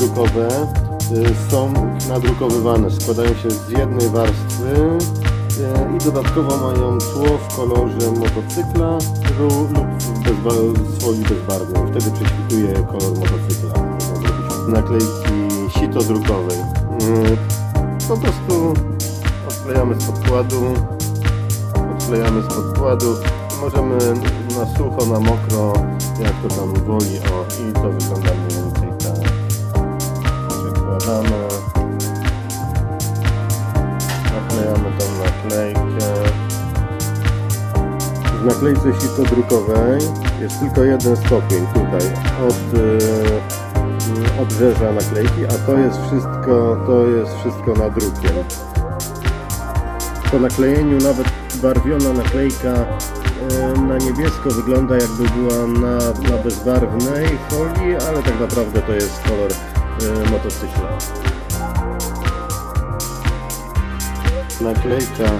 drukowe y, są nadrukowywane, składają się z jednej warstwy y, i dodatkowo mają tło w kolorze motocykla lub w bezba- folii bezbarwnej. Wtedy prześwituje kolor motocykla. Naklejki sito drukowej. Y, Po prostu odklejamy z podkładu, odklejamy z podkładu. Możemy na sucho, na mokro, jak to tam woli. O, i to wygląda mniej. Przekładamy. Naklejamy tą naklejkę. W naklejce sitodrukowej jest tylko jeden stopień tutaj od yy, obrzeża naklejki, a to jest wszystko, to jest wszystko nadrukiem. Po naklejeniu nawet barwiona naklejka e, na niebiesko wygląda jakby była na, na bezbarwnej folii, ale tak naprawdę to jest kolor motocykla. Naklejka,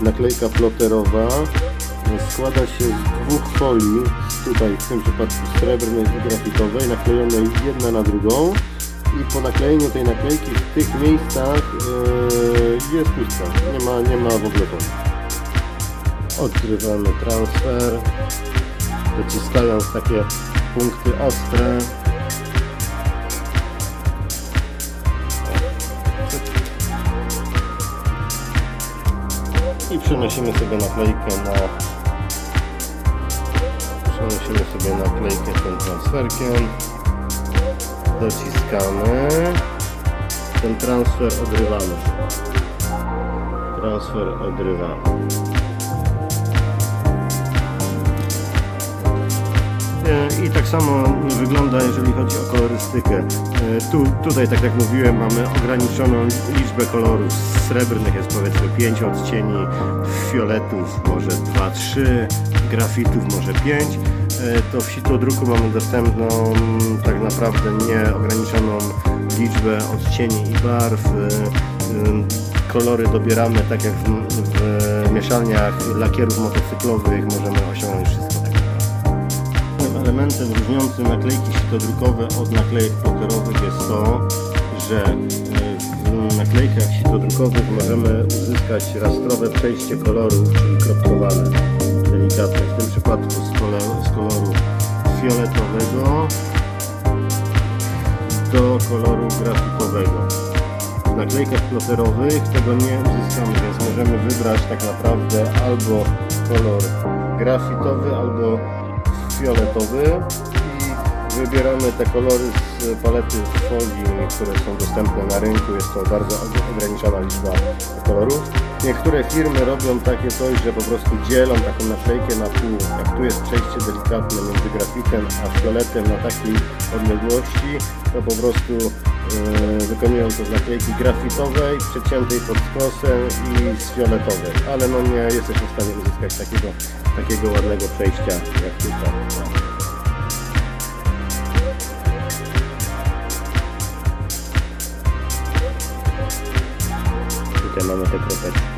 naklejka ploterowa e, składa się z dwóch folii, tutaj w tym przypadku srebrnej i grafitowej, naklejonej jedna na drugą i po naklejeniu tej naklejki w tych miejscach e, jest pustka, nie ma, nie ma w ogóle folii. Odkrywamy transfer, dociskając takie punkty ostre. Przenosimy sobie naklejkę na przenosimy sobie naklejkę tym transferkiem. Dociskamy. Ten transfer odrywamy. Transfer odrywamy I tak samo wygląda, jeżeli chodzi o kolorystykę. E, Tu, tutaj, tak jak mówiłem, mamy ograniczoną liczbę kolorów. Srebrnych jest powiedzmy 5 odcieni, fioletów może 2-3, grafitów może 5. E, To w sitodruku mamy dostępną mm, tak naprawdę nieograniczoną liczbę odcieni i barw. E, e, Kolory dobieramy tak jak w, w mieszalniach lakierów motocyklowych, możemy osiągnąć wszystko elementem różniącym naklejki sitodrukowe od naklejek ploterowych jest to, że e, w naklejkach sitodrukowych możemy uzyskać rastrowe przejście kolorów, czyli kropkowane, delikatne. W tym przypadku z, kole- z koloru fioletowego do koloru grafitowego. W naklejkach ploterowych tego nie uzyskamy, więc możemy wybrać tak naprawdę albo kolor grafitowy, albo fioletowy i wybieramy te kolory z palety folii, które są dostępne na rynku. Jest to bardzo ograniczona liczba kolorów. Niektóre firmy robią takie coś, że po prostu dzielą taką naklejkę na pół. Jak tu jest przejście delikatne między grafitem a fioletem na takiej odległości, to po prostu yy, wykonują to z naklejki grafitowej, przeciętej pod skosem i z fioletowej. Ale no nie jesteśmy w stanie uzyskać takiego, takiego ładnego przejścia jak tutaj. Tutaj mamy te kropeczki.